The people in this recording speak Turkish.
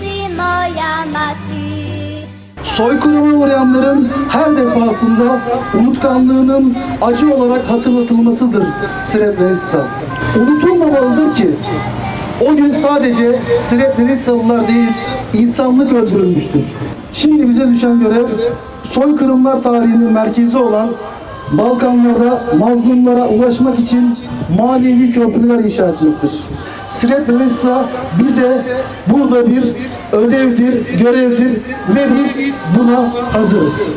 Si moja mati. Soykırıma uğrayanların her defasında unutkanlığının acı olarak hatırlatılmasıdır Srebrenica. Unutulmamalıdır ki o gün sadece Siretleri Salılar değil, insanlık öldürülmüştür. Şimdi bize düşen görev, soykırımlar tarihinin merkezi olan Balkanlarda mazlumlara ulaşmak için manevi köprüler inşa etmektir. Siret Melissa bize burada bir ödevdir, görevdir ve biz buna hazırız.